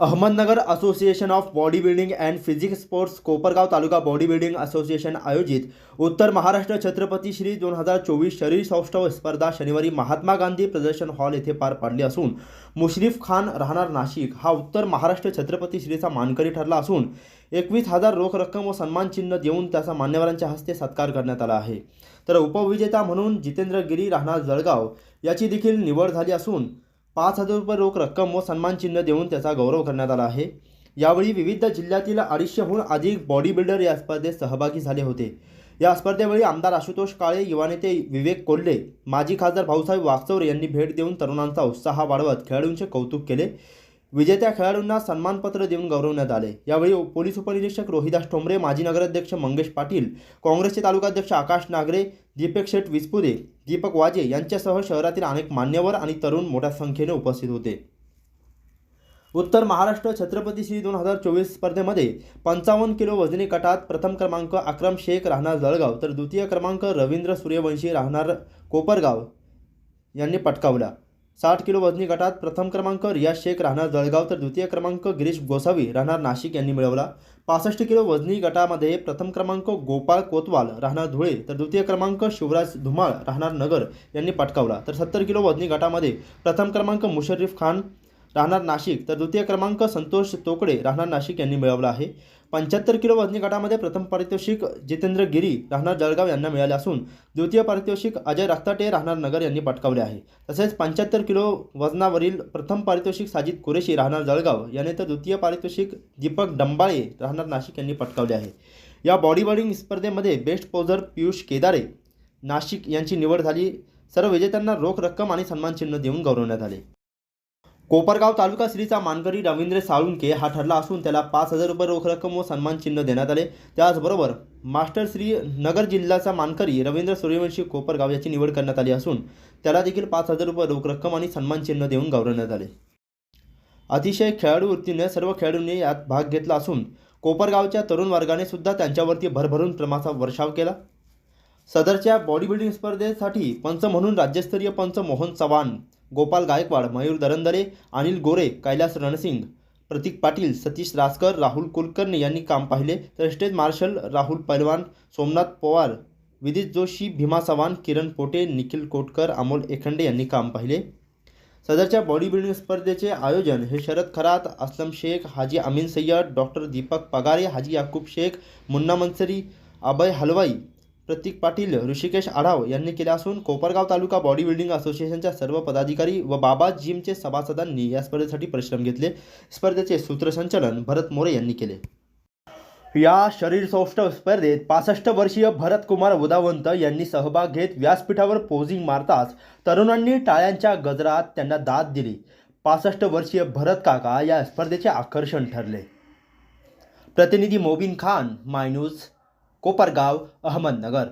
Ahmednagar association of body building and physics sports Kopargaon taluka body building association आयोजित उत्तर महाराष्ट्र छत्रपती श्री दोन हजार चोवीस शरीर सौष्ठव स्पर्धा शनिवारी महात्मा गांधी प्रदर्शन हॉल येथे पार पाडली असून मुश्रीफ खान राहणार नाशिक हा उत्तर महाराष्ट्र छत्रपती श्रीचा मानकरी ठरला असून एकवीस हजार रोख रक्कम व सन्मानचिन्ह देऊन त्याचा मान्यवरांच्या हस्ते सत्कार करण्यात आला आहे. तर उपविजेता म्हणून जितेंद्र गिरी राहणार जळगाव याची देखील निवड झाली असून पाच हजार रुपये रोख रक्कम व सन्मान चिन्ह देऊन त्याचा गौरव करण्यात आला आहे. यावेळी विविध जिल्ह्यातील अडीचशेहून अधिक बॉडी बिल्डर या स्पर्धेत सहभागी झाले होते. या स्पर्धेवेळी आमदार आशुतोष काळे युवा नेते विवेक कोल्हे माजी खासदार भाऊसाहेब वागचौरे यांनी भेट देऊन तरुणांचा उत्साह वाढवत खेळाडूंचे कौतुक केले. विजेत्या खेळाडूंना सन्मानपत्र देऊन गौरवण्यात आले. यावेळी पोलीस उपनिरीक्षक रोहिदास ठोंबरे माजी नगराध्यक्ष मंगेश पाटील काँग्रेसचे तालुकाध्यक्ष आकाश नागरे दीपक शेठ विस्पुदे दीपक वाजे यांच्यासह शहरातील अनेक मान्यवर आणि तरुण मोठ्या संख्येने उपस्थित होते. उत्तर महाराष्ट्र छत्रपती श्री दोन हजार चोवीस स्पर्धेमध्ये पंचावन्न किलो वजनी गटात प्रथम क्रमांक अक्रम शेख राहणार जळगाव तर द्वितीय क्रमांक रवींद्र सूर्यवंशी राहणार कोपरगाव यांनी पटकावला. साठ किलो वजनी गटात प्रथम क्रमांक रिया शेख राहणार जळगाव तर द्वितीय क्रमांक गिरीश गोसावी राहणार नाशिक यांनी मिळवला. पासष्ट किलो वजनी गटामध्ये प्रथम क्रमांक गोपाळ कोतवाल राहणार धुळे तर द्वितीय क्रमांक शिवराज धुमाळ राहणार नगर यांनी पटकावला. तर सत्तर किलो वजनी गटामध्ये प्रथम क्रमांक मुशर्रीफ खान राहणार नाशिक. तर द्वितीय क्रमांक संतोष तोकडे राहणार नाशिक यांनी मिळवला आहे. पंच्याहत्तर किलो वजनी गटामध्ये प्रथम पारितोषिक जितेंद्र गिरी राहणार जळगाव यांना मिळाले असून द्वितीय पारितोषिक अजय रक्ताटे राहणार नगर यांनी पटकावले आहे. तसेच पंच्याहत्तर किलो वजनावरील प्रथम पारितोषिक साजिद कुरेशी राहणार जळगाव याने तर द्वितीय पारितोषिक दीपक डंबाळे राहणार नाशिक यांनी पटकावले आहे. या बॉडीबिल्डिंग स्पर्धेमध्ये बेस्ट पोझर पियुष केदारे नाशिक यांची निवड झाली. सर्व विजेत्यांना रोख रक्कम आणि सन्मान चिन्ह देऊन गौरवण्यात आले. कोपरगाव तालुका श्रीचा मानकरी रवींद्र साळुंके हा ठरला असून त्याला पाच हजार रुपये रोख रक्कम व सन्मान चिन्ह देण्यात आले. त्याचबरोबर मास्टर श्री नगर जिल्ह्याचा मानकरी रवींद्र सूर्यवंशी कोपरगाव याची निवड करण्यात आली असून त्याला देखील पाच हजार रुपये रोख रक्कम आणि सन्मान चिन्ह देऊन गौरवण्यात आले. अतिशय खेळाडू वृत्तीने सर्व खेळाडूंनी यात भाग घेतला असून कोपरगावच्या तरुण वर्गाने सुद्धा त्यांच्यावरती भरभरून प्रेमाचा वर्षाव केला. सदरच्या बॉडी बिल्डिंग स्पर्धेसाठी पंच म्हणून राज्यस्तरीय पंच मोहन चव्हाण गोपाल गायकवाड मयूर दरंदरे अनिल गोरे कैलास रणसिंग प्रतीक पाटील सतीश रासकर राहुल कुलकर्णी यांनी काम पाहिले. तर स्टेट मार्शल राहुल पैलवान सोमनाथ पवार विदित जोशी भीमा चव्हाण किरण पोटे निखिल कोटकर अमोल एखंडे यांनी काम पाहिले. सदरच्या बॉडी बिल्डिंग स्पर्धेचे आयोजन हे शरद खरात असलम शेख हाजी अमीन सय्यद डॉक्टर दीपक पगारे हाजी याकूब शेख मुन्ना मनसरी अभय हलवाई प्रतीक पाटील ऋषिकेश आढाव यांनी केले असून कोपरगाव तालुका बॉडी बिल्डिंग असोसिएशनच्या सर्व पदाधिकारी व बाबा जिमचे सभासदांनी या स्पर्धेसाठी परिश्रम घेतले. स्पर्धेचे सूत्रसंचालन भरत मोरे यांनी केले. या शरीर सौष्ठव स्पर्धेत पासष्ट वर्षीय भरतकुमार उदावंत यांनी सहभाग घेत व्यासपीठावर पोझिंग मारताच तरुणांनी टाळ्यांच्या गजरात त्यांना दाद दिली. पासष्ट वर्षीय भरत काका या स्पर्धेचे आकर्षण ठरले. प्रतिनिधी मोबिन खान माय न्यूज कोपरगाव अहमदनगर।